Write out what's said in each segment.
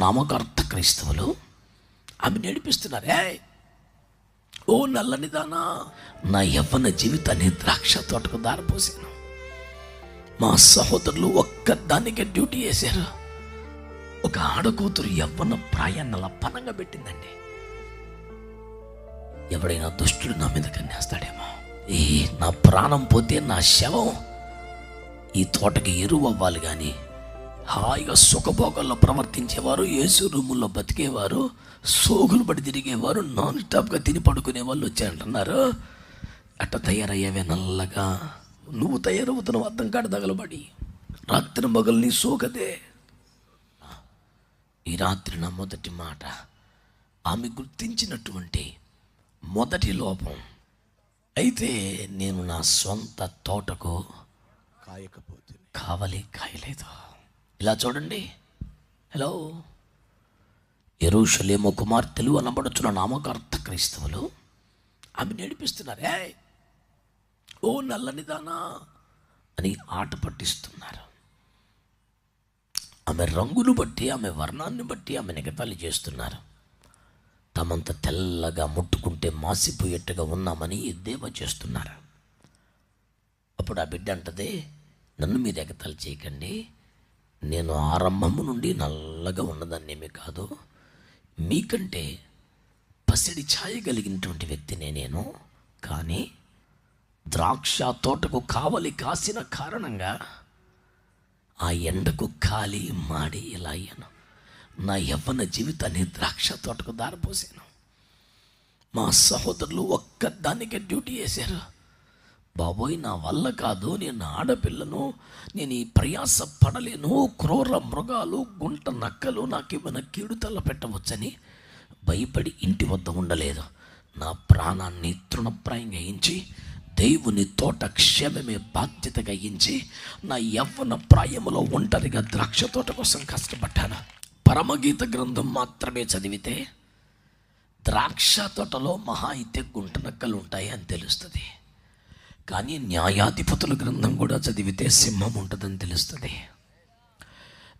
నామకార్థ క్రైస్తవులు ఆమె నడిపిస్తున్నారే ఓ నల్లనిదానా నా యవ్వన జీవితాన్ని ద్రాక్ష తోటకు దారిపోసాను మా సహోదరులు ఒక్కదానికే డ్యూటీ చేశారు. ఒక ఆడకూతురు యవ్వన ప్రాయాన్ని అలా పనంగా పెట్టిందండి. ఎవడైనా దుష్టుడు నా మీద కన్నేస్తాడేమో. ఈ నా ప్రాణం పోతే నా శవం ఈ తోటకి ఎరువు అవ్వాలి కానీ హాయిగా సుఖభోగాల్లో ప్రవర్తించేవారు ఏసు రూముల్లో బతికేవారు సోగులు పడి తిరిగేవారు నాన్ స్టాప్గా తిని పడుకునే వాళ్ళు వచ్చారంటున్నారు. అట్ట తయారయ్యావే నల్లగా. నువ్వు తయారవుతున్నావు అర్థం కాడ తగలబడి. రాత్రి మగలు నీ సోకదే ఈ రాత్రి నా మొదటి మాట. ఆమె గుర్తించినటువంటి మొదటి లోపం. అయితే నేను నా సొంత తోటకు కాయకపోతే కావలి కాయలేదు. ఇలా చూడండి. హలో ఎరుషలేము కుమార్తెలు అనబడుచున్న నామకార్థ క్రైస్తవులు ఆమె ఏ ఓ నల్లనిదానా అని ఆట పట్టిస్తున్నారు. ఆమె రంగును బట్టి ఆమె వర్ణాన్ని బట్టి ఆమె నిగతాలు చేస్తున్నారు. తమంత తెల్లగా ముట్టుకుంటే మాసిపోయేట్టుగా ఉన్నామని ఎద్దేవా చేస్తున్నారు. అప్పుడు ఆ బిడ్డ అంటదే నన్ను మీరు ఎగతాలు చేయకండి నేను ఆరంభము నుండి నల్లగా ఉన్నదాన్నేమి కాదు. మీకంటే పసిడి ఛాయ కలిగినటువంటి వ్యక్తినే నేను. కానీ ద్రాక్ష తోటకు కావలి కాసిన కారణంగా ఆ ఎండకు కాలి మాడి ఇలా అయ్యాను. నా యవ్వన జీవితాన్ని ద్రాక్ష తోటకు దారిపోసాను. మా సహోదరులు ఒక్కదానికే డ్యూటీ చేశారు. బాబోయ్ నా వల్ల కాదు. నేను ఆడపిల్లను నేను ఈ ప్రయాస పడలేను. క్రూర మృగాలు గుంట నక్కలు నాకేమైనా కీడు కీడుతల్ల పెట్టవచ్చని భయపడి ఇంటి వద్ద ఉండలేదు. నా ప్రాణాన్ని తృణప్రాయంగా ఎంచి దేవుని తోట క్షేమమే బాధ్యతగా ఎంచి నా యవ్వన ప్రాయములో ఒంటరిగా ద్రాక్ష తోట కోసం కష్టపడ్డాను. పరమగీత గ్రంథం మాత్రమే చదివితే ద్రాక్ష తోటలో మహా అయితే గుంట నక్కలు ఉంటాయి అని తెలుస్తుంది. కానీ న్యాయాధిపతుల గ్రంథం కూడా చదివితే సింహం ఉంటుందని తెలుస్తుంది.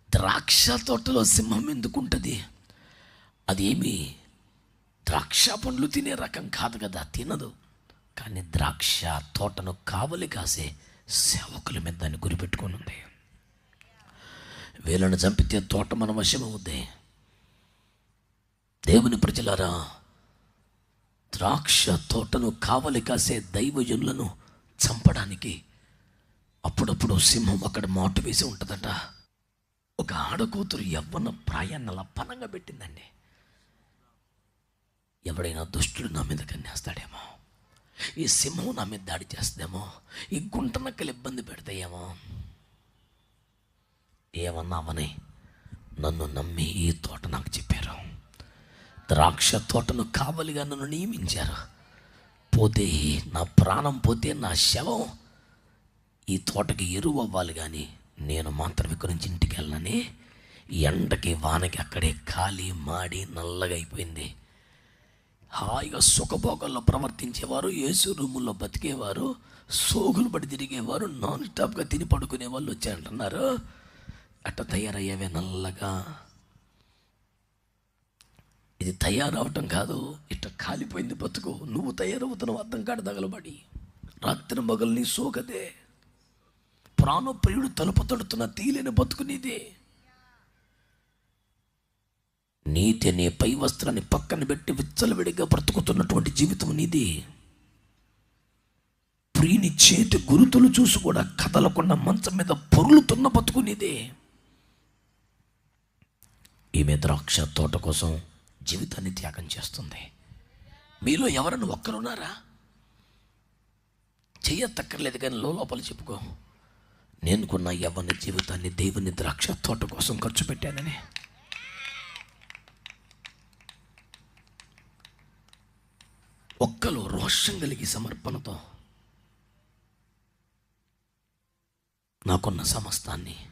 ద్రాక్ష తోటలో సింహం ఎందుకు ఉంటుంది అదేమి ద్రాక్ష పండ్లు తినే రకం కాదు కదా తినదు. కానీ ద్రాక్ష తోటను కావలి కాసే సేవకుల మీద దాన్ని గురిపెట్టుకొని ఉంది. వీళ్ళను చంపితే తోట మన వశమవుద్ది. దేవుని ప్రజలారా ద్రాక్ష తోటను కావలి కాసే దైవజనులను చంపడానికి అప్పుడప్పుడు సింహం అక్కడ మాటు వేసి ఉంటుందట. ఒక ఆడకూతురు యవ్వన ప్రాయాన్ని అలా పనంగా పెట్టిందండి. ఎవడైనా దుష్టుడు నా మీద కన్నేస్తాడేమో ఈ సింహం నా మీద దాడి చేస్తుందేమో ఈ గుంట నక్కలు ఇబ్బంది పెడతాయేమో. ఏమన్నామని నన్ను నమ్మి ఈ తోట నాకు చెప్పారు. ద్రాక్ష తోటను కావలిగా నన్ను నియమించారు. పోతే నా ప్రాణం పోతే నా శవం ఈ తోటకి ఎరువు అవ్వాలి కానీ నేను మాత్రం ఇక్కడి నుంచి ఇంటికి వెళ్ళనని ఎండకి వానకి అక్కడే ఖాళీ మాడి నల్లగా అయిపోయింది. హాయిగా సుఖభోగాల్లో ప్రవర్తించేవారు ఏసు రూముల్లో బతికేవారు సోగులు పడి తిరిగేవారు నాన్ స్టాప్గా తిని పడుకునే వాళ్ళు వచ్చారంటున్నారు. అట్ట తయారయ్యేవే నల్లగా. ఇది తయారవటం కాదు. ఇట్ట కాలిపోయింది బతుకు. నువ్వు తయారవుతున్నావు అర్థం కాడు తగలబడి. రాత్రి మగలు నీ సోకదే. ప్రాణప్రియుడు తలుపు తడుతున్న తీలేని బతుకు నీదే. నీతి అనే పై వస్త్రాన్ని పక్కన పెట్టి విచ్చలవిడిగా బ్రతుకుతున్నటువంటి జీవితం నీది. ప్రియుని చేతి గురుతులు చూసి కూడా కదలకుండా మంచం మీద పొరులుతున్న బతుకు నీదే. ఈమె ద్రాక్ష తోట కోసం జీవితాన్ని త్యాగం చేస్తుంది. మీలో ఎవరైనా ఒక్కరున్నారా? చెయ్యత్తక్కర్లేదు కానీ లోపల చెప్పుకో. నేను కొన్న యవ్వన జీవితాన్ని దేవుని ద్రాక్ష తోట కోసం ఖర్చు పెట్టానని. ఒక్కలో రోషం కలిగి సమర్పణతో నాకున్న సమస్తాన్ని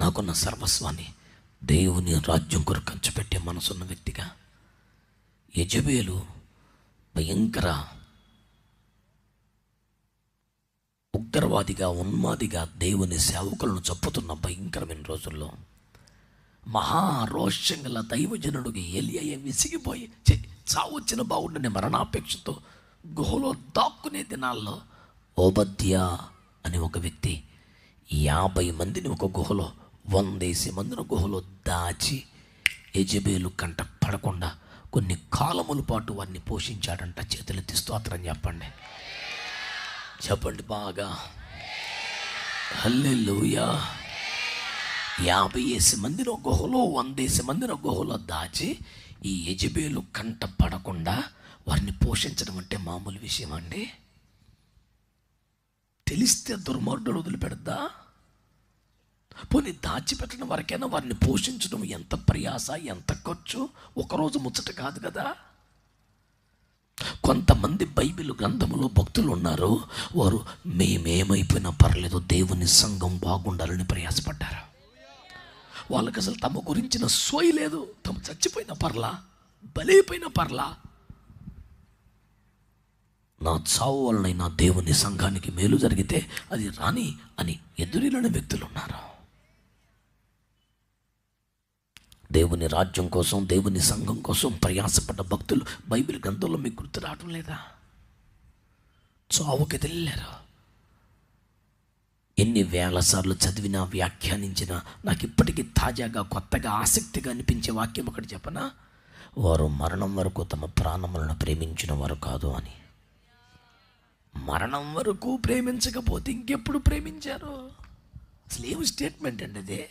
నాకున్న సర్వస్వాన్ని దేవుని రాజ్యం కొరకు ఖర్చు మనసున్న వ్యక్తిగా. యజబేలు భయంకర ఉగ్రవాదిగా ఉన్మాదిగా దేవుని సేవకులను చంపుతున్న భయంకరమైన రోజుల్లో మహారోషం గల దైవజనుడికి ఎలియ విసిగిపోయి చావచ్చిన బాగుండని మరణాపేక్షతో గుహలో దాక్కునే దినాల్లో ఓబద్య అని ఒక వ్యక్తి యాభై మందిని ఒక గుహలో వందేసి మందిన గుహలో దాచి యజబేలు కంట పడకుండా కొన్ని కాలముల పాటు వారిని పోషించాడంట చేతులెత్తి స్తోత్రం చెప్పండి. చెప్పండి బాగా. హల్లెలుయా. యాభై వేసి మందిని గుహలో వందేసి మందిని గుహలో దాచి ఈ యజబేలు కంట పడకుండా వారిని పోషించడం అంటే మామూలు విషయం అండి తెలిస్తే దుర్మార్గుడు వదిలిపెడదా పోనీ దాచిపెట్టడం వరకైనా వారిని పోషించడం ఎంత ప్రయాస ఎంత ఖర్చు? ఒకరోజు ముచ్చట కాదు కదా? కొంతమంది బైబిల్ గ్రంథంలో భక్తులు ఉన్నారు. వారు మేమేమైపోయినా పర్లేదు దేవుని సంఘం బాగుండాలని ప్రయాసపడ్డారు. వాళ్ళకి అసలు తమ గురించిన సోయి లేదు. తమ చచ్చిపోయిన పర్లా బలైపోయిన పర్లా. నా చావు వలన దేవుని సంఘానికి మేలు జరిగితే అది రాని అని ఎదురిలోని వ్యక్తులు ఉన్నారు. దేవుని రాజ్యం కోసం దేవుని సంఘం కోసం ప్రయాసపడ్డ భక్తులు బైబిల్ గ్రంథంలో మీకు గుర్తు రావటం లేదా? చావుకి తెలియలేరు ఎన్ని వేల సార్లు చదివినా వ్యాఖ్యానించినా నాకు ఇప్పటికీ తాజాగా కొత్తగా ఆసక్తిగా అనిపించే వాక్యం ఒకటి చెప్పనా? వారు మరణం వరకు తమ ప్రాణములను ప్రేమించిన వారు కాదు అని. మరణం వరకు ప్రేమించకపోతే ఇంకెప్పుడు ప్రేమించారు? అసలు ఏమి స్టేట్మెంట్ అండి అదే?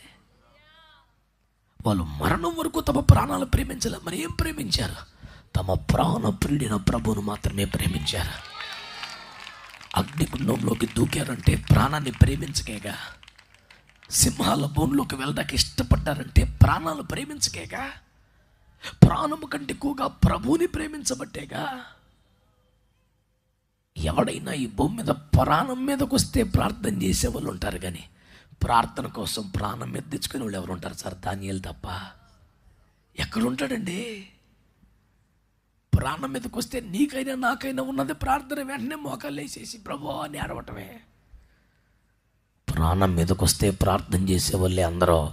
వాళ్ళు మరణం వరకు తమ ప్రాణాలు ప్రేమించలే. మరి ఏం ప్రేమించారు? తమ ప్రాణ ప్రియుడిన ప్రభువును మాత్రమే ప్రేమించారు. అగ్నిగుండంలోకి దూకారంటే ప్రాణాన్ని ప్రేమించకేగా. సింహాల బోన్లోకి వెళ్ళడానికి ఇష్టపడ్డారంటే ప్రాణాలు ప్రేమించకేగా. ప్రాణము కంటే ఎక్కువగా ప్రభువుని ప్రేమించబట్టేగా. ఎవడైనా ఈ భూమి మీద ప్రాణం మీదకి వస్తే ప్రార్థన చేసే వాళ్ళు ఉంటారు కానీ ప్రార్థన కోసం ప్రాణం మీద తెచ్చుకునే వాళ్ళు ఎవరు ఉంటారు సార్? ధాన్యాలు తప్ప. ఎక్కడుంటాడండి? ప్రాణం మీదకి వస్తే నీకైనా నాకైనా ఉన్నది ప్రార్థన వెంటనే మోకాలు వేసేసి ప్రభు అని అడవటమే ప్రాణం మీదకి వస్తే ప్రార్థన చేసేవాళ్ళే అందరూ.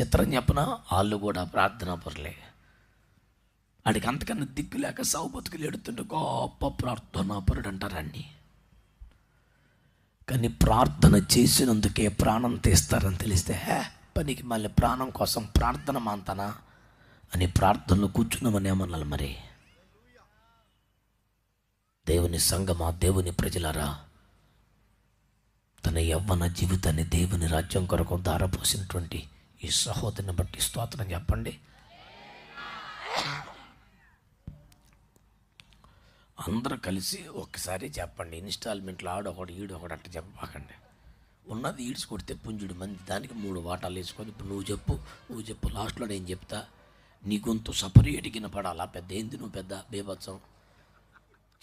చిత్రం చెప్పిన? వాళ్ళు కూడా ప్రార్థన పర్లే. ఆడికి అంతకన్నా దిక్కు లేక సావు బతుకులు ఎడుతుంటే గొప్ప ప్రార్థనా పరుడు అంటారండి కానీ ప్రార్థన చేసినందుకే ప్రాణం తీస్తారని తెలిస్తే హే పనికి మళ్ళీ ప్రాణం కోసం ప్రార్థన మాంతనా? అని ప్రార్థనలో కూర్చున్నామని ఏమన్నాను మరి? దేవుని సంగమా దేవుని ప్రజలారా తన యవ్వన జీవితాన్ని దేవుని రాజ్యం కొరకు దారపోసినటువంటి ఈ సహోదరిని బట్టి స్తోత్రం చెప్పండి. అందరూ కలిసి ఒక్కసారి చెప్పండి. ఇన్స్టాల్మెంట్లో ఆడొకడు ఈడొకడు అట్ట చెప్పకండి. ఉన్నది ఈడ్చి కొడితే పుంజుడు మంది. దానికి మూడు వాటాలు వేసుకొని ఇప్పుడు నువ్వు చెప్పు నువ్వు చెప్పు లాస్ట్లో నేను చెప్తా. నీ గొంతు సపరేట్కిన పడాలా? పెద్ద ఏంది నువ్వు పెద్ద బీభత్సం?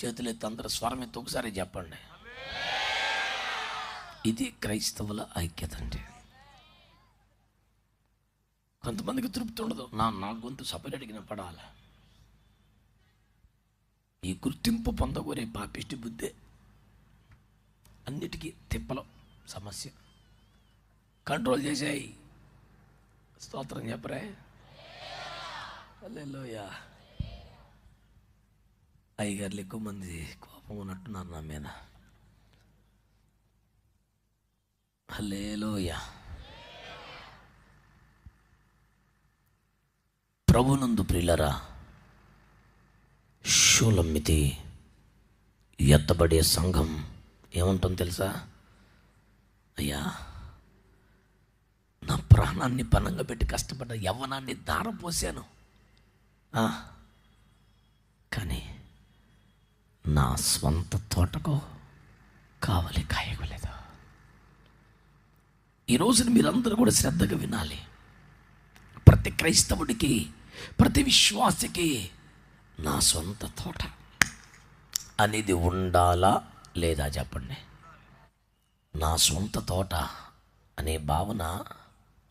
చేతులు ఎత్తి అందరూ స్వరం ఎత్తి ఒకసారి చెప్పండి. ఇది క్రైస్తవుల ఐక్యత అంటే కొంతమందికి తృప్తి ఉండదు. నా నా గొంతు సపరేట్కిన పడాలా? ఈ గుర్తింపు పొందగోరే పాపిష్టి బుద్ధే. అన్నిటికీ తిప్పలం సమస్య. కంట్రోల్ చేసాయి. స్తోత్రం చెప్పరే? హల్లెలూయ. అయ్యగారులు ఎక్కువ మంది కోపం ఉన్నట్టున్నారు నా మీద. హల్లేలోయ. ప్రభునందు ప్రియులరా షూలమ్మితి ఎత్తబడే సంఘం ఏముంటుంది తెలుసా? అయ్యా నా ప్రాణాన్ని పనంగా పెట్టి కష్టపడ్డ యవ్వనాన్ని దారం పోసాను కానీ నా స్వంత తోటకు కావాలి కాయగలేదు. ఈ రోజున మీరందరూ కూడా శ్రద్ధగా వినాలి. ప్రతి క్రైస్తవుడికి ప్రతి విశ్వాసకి నా సొంత తోట. అనేది ఉండాలా లేదా చెప్పండి? నా సొంత తోట అనే భావన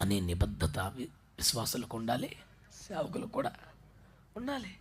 అనే నిబద్ధత విశ్వాసులకు ఉండాలి సేవకులకు కూడా ఉండాలి.